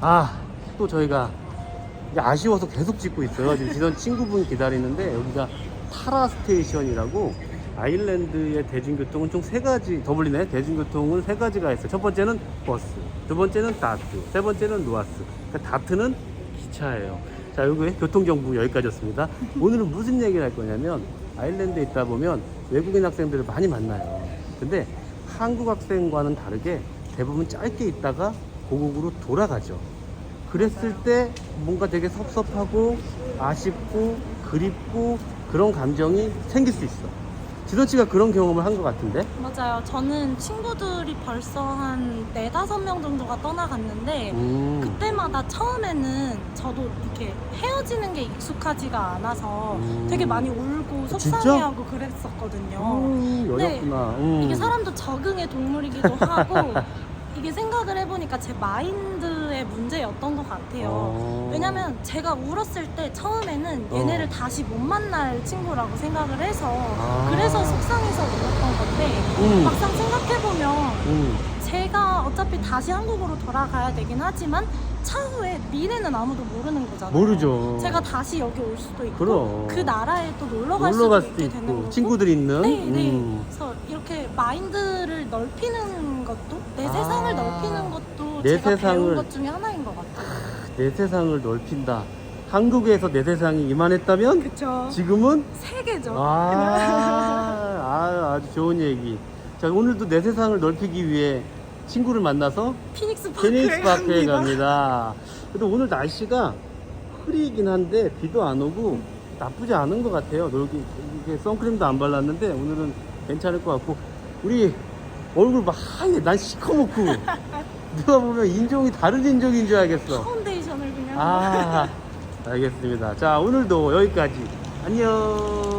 아, 또 저희가 아쉬워서 계속 찍고 있어요. 지금 지선 친구분 기다리는데 여기가 타라 스테이션이라고 아일랜드의 대중교통은 총 세 가지 더블리네 대중교통은 세 가지가 있어요. 첫 번째는 버스, 두 번째는 다트, 세 번째는 누아스. 그러니까 다트는 기차예요. 자, 여기 교통 정보 여기까지였습니다. 오늘은 무슨 얘기를 할 거냐면 아일랜드에 있다 보면 외국인 학생들을 많이 만나요. 근데 한국 학생과는 다르게 대부분 짧게 있다가 고국으로 돌아가죠. 그랬을 때 뭔가 되게 섭섭하고 아쉽고 그립고 그런 감정이 생길 수 있어. 지선 씨가 그런 경험을 한 것 같은데? 맞아요. 저는 친구들이 벌써 한 네다섯 명 정도가 떠나갔는데 음. 그때마다 처음에는 저도 이렇게 헤어지는 게 익숙하지가 않아서 음. 되게 많이 울고 진짜? 속상해하고 그랬었거든요. 음, 어렵구나. 음. 이게 사람도 적응의 동물이기도 하고 이게 생각을 해보니까 제 마인드의 문제였던 것 같아요. 어. 왜냐면 제가 울었을 때 처음에는 어. 얘네를 다시 못 만날 친구라고 생각을 해서 아. 그래서 속상해서 울었던 건데 음. 막상 생각해보면 음. 제가 어차피 다시 한국으로 돌아가야 되긴 하지만 차후에 미래는 아무도 모르는 거잖아요. 모르죠. 제가 다시 여기 올 수도 있고 그럼. 그 나라에 또 놀러 갈 놀러 수도 갈 수도 있게 되는 있고 거고 친구들 있는. 네, 네. 음. 그래서 이렇게 마인드를 넓히는 것도 내 아. 세상을 넓히는 것도 내 제가 세상을- 배운 것 중에 하나인 것 같아요. 내 세상을 넓힌다. 한국에서 내 세상이 이만했다면 그쵸. 지금은 세계죠. 아, 아, 아주 좋은 얘기. 자, 오늘도 내 세상을 넓히기 위해 친구를 만나서 피닉스 파크에 피닉스 파크에 갑니다. 그래도 오늘 날씨가 흐리긴 한데 비도 안 오고 나쁘지 않은 것 같아요. 놀기 이게 선크림도 안 발랐는데 오늘은 괜찮을 것 같고 우리 얼굴 막 하얘. 난 시커멓고 누가 보면 인종이 다른 인종인 줄 알겠어. 파운데이션을 그냥 아, 알겠습니다. 자, 오늘도 여기까지. 안녕.